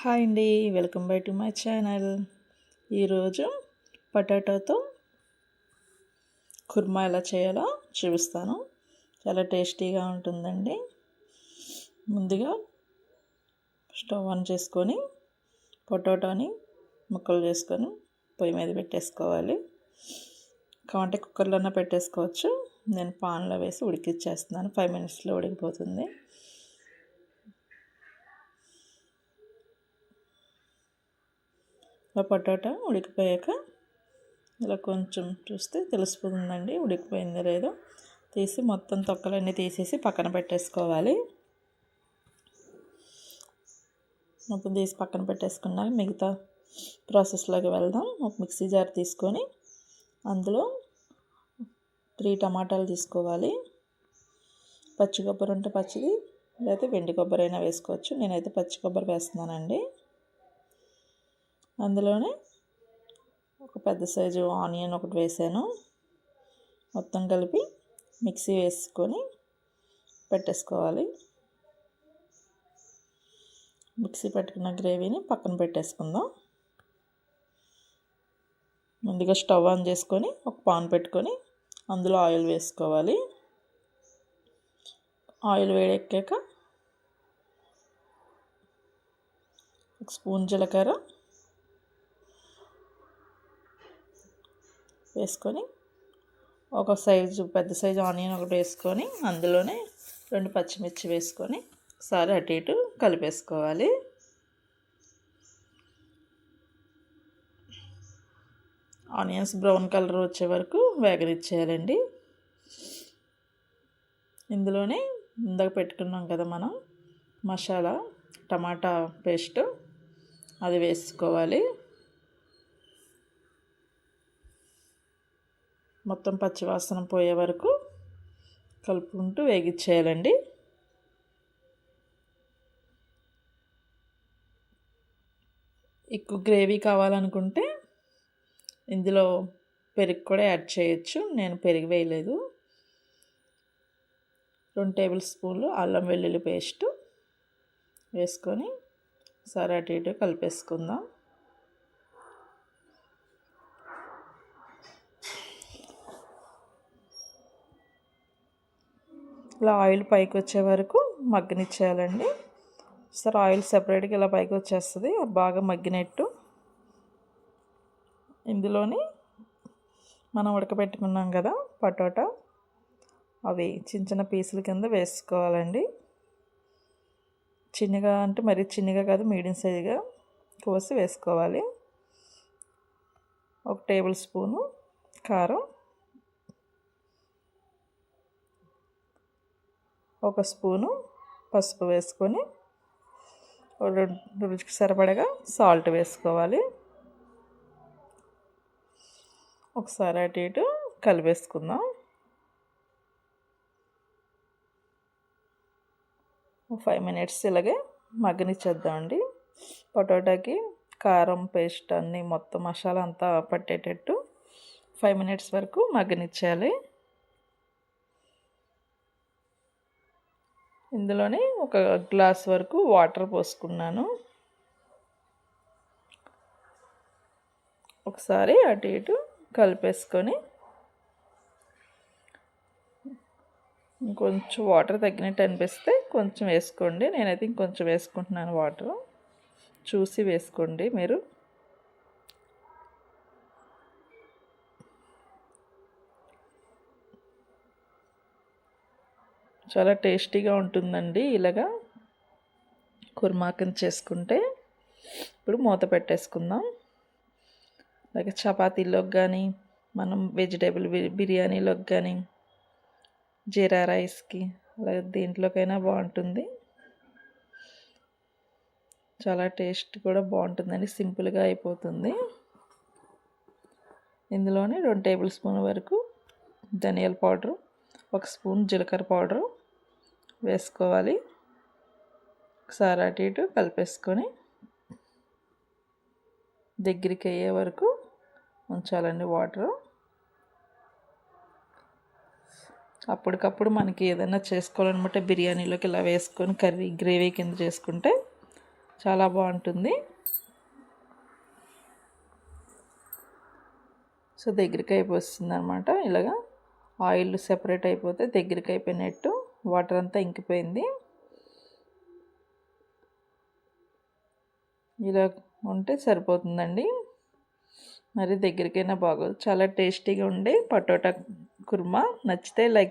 Hi అండి welcome back to my channel. ఈరోజు పొటాటోతో కుర్మా ఎలా చేయాలో చూపిస్తాను. చాలా టేస్టీగా ఉంటుందండి. ముందుగా స్టవ్ ఆన్ చేసుకొని పొటాటోని ముక్కలు చేసుకొని పొయ్యి మీద పెట్టేసుకోవాలి. కావంటే కుక్కర్లోనే పెట్టేసుకోవచ్చు. నేను పాన్లో వేసి ఉడికిచ్చేస్తున్నాను. ఫైవ్ మినిట్స్లో ఉడికిపోతుంది. ఆ పొటాటో ఉడికిపోయాక ఇలా కొంచెం చూస్తే తెలిసిపోతుందండి ఉడికిపోయిందో లేదో. తీసి మొత్తం తొక్కలన్నీ తీసేసి పక్కన పెట్టేసుకోవాలి. మొత్తం తీసి పక్కన పెట్టేసుకున్నాక మిగతా ప్రాసెస్లోకి వెళ్దాం. ఒక మిక్సీ జార్ తీసుకొని అందులో త్రీ టమాటాలు తీసుకోవాలి. పచ్చి కొబ్బరి ఉంటే పచ్చిది లేకపోతే వెండి కొబ్బరి అయినా వేసుకోవచ్చు. నేనైతే పచ్చి కొబ్బరి వేస్తున్నానండి. అందులోనే ఒక పెద్ద సైజు ఆనియన్ ఒకటి వేసాను. మొత్తం కలిపి మిక్సీ వేసుకొని పెట్టేసుకోవాలి. మిక్సీ పెట్టుకున్న గ్రేవీని పక్కన పెట్టేసుకుందాం. ముందుగా స్టవ్ ఆన్ చేసుకొని ఒక పాన్ పెట్టుకొని అందులో ఆయిల్ వేసుకోవాలి. ఆయిల్ వేడెక్కాక ఒక స్పూన్ జీలకర్ర వేసుకొని ఒక సైజు పెద్ద సైజు ఆనియన్ ఒకటి వేసుకొని అందులోనే రెండు పచ్చిమిర్చి వేసుకొని ఒకసారి అటు ఇటు కలిపేసుకోవాలి. ఆనియన్స్ బ్రౌన్ కలర్ వచ్చే వరకు వేగనిచ్చేయాలండి. ఇందులోనే ఇందాక పెట్టుకున్నాం కదా మనం మసాలా టమాటా పేస్ట్ అది వేసుకోవాలి. మొత్తం పచ్చివాసన పోయే వరకు కలుపుకుంటూ వేగించేయాలండి ఎక్కువ గ్రేవీ కావాలనుకుంటే ఇందులో పెరుగు కూడా యాడ్ చేయొచ్చు. నేను పెరుగు వేయలేదు. రెండు టేబుల్ స్పూన్లు అల్లం వెల్లుల్లి పేస్ట్ వేసుకొని సరే అటు ఇటు కలిపేసుకుందాం. ఇలా ఆయిల్ పైకి వచ్చే వరకు మగ్గనిచ్చేయాలండి. సరే ఆయిల్ సెపరేట్గా ఇలా పైకి వచ్చేస్తుంది బాగా మగ్గినట్టు ఇందులోని మనం ఉడకబెట్టుకున్నాం కదా పటోటా అవి చిన్న చిన్న పీసుల కింద వేసుకోవాలండి. చిన్నగా అంటే మరీ చిన్నగా కాదు మీడియం సైజుగా కోసి వేసుకోవాలి. ఒక టేబుల్ స్పూను కారం ఒక స్పూను పసుపు వేసుకొని రుచికి సరిపడగా సాల్ట్ వేసుకోవాలి. ఒకసారి అటు ఇటు కలిపేసుకుందాం. ఫైవ్ మినిట్స్ ఇలాగే మగ్గనిచ్చేద్దామండి. పొటాటోకి కారం పేస్ట్ అన్నీ మొత్తం మసాలా అంతా పట్టేటట్టు ఫైవ్ మినిట్స్ వరకు మగ్గనిచ్చేయాలి. ఇందులోనే ఒక గ్లాస్ వరకు వాటర్ పోసుకున్నాను. ఒకసారి అటు ఇటు కలిపేసుకొని ఇంకొంచెం వాటర్ తగ్గినట్టు అనిపిస్తే కొంచెం వేసుకోండి. నేనైతే ఇంకొంచెం వేసుకుంటున్నాను వాటర్. చూసి వేసుకోండి మీరు. చాలా టేస్టీగా ఉంటుందండి ఇలాగా కుర్మాకం చేసుకుంటే. ఇప్పుడు మూత పెట్టేసుకుందాం. అలాగే చపాతీలోకి కానీ మనం వెజిటేబుల్ బిర్యానీలోకి కానీ జీరా రైస్కి అలాగే దీంట్లోకైనా బాగుంటుంది. చాలా టేస్ట్ కూడా బాగుంటుందండి సింపుల్గా అయిపోతుంది. ఇందులోనే రెండు టేబుల్ స్పూన్ వరకు ధనియాల పౌడరు ఒక స్పూన్ జీలకర్ర పౌడరు వేసుకోవాలి. ఒకసారి అటు ఇటు కలిపేసుకొని దగ్గరికి అయ్యే వరకు ఉంచాలండి వాటరు. అప్పటికప్పుడు మనకి ఏదైనా చేసుకోవాలన్నమాట బిర్యానీలోకి ఇలా వేసుకొని కర్రీ గ్రేవీ కింద చేసుకుంటే చాలా బాగుంటుంది. సో దగ్గరికి అయిపోతుంది అనమాట ఇలాగా ఆయిల్ సెపరేట్ అయిపోతే దగ్గరికి అయిపోయినట్టు వాటర్ అంతా ఇంకిపోయింది. ఇలా ఉంటే సరిపోతుందండి. మరి దగ్గరికైనా బాగోదు. చాలా టేస్టీగా ఉండే పటోటా కుర్మా. నచ్చితే లైక్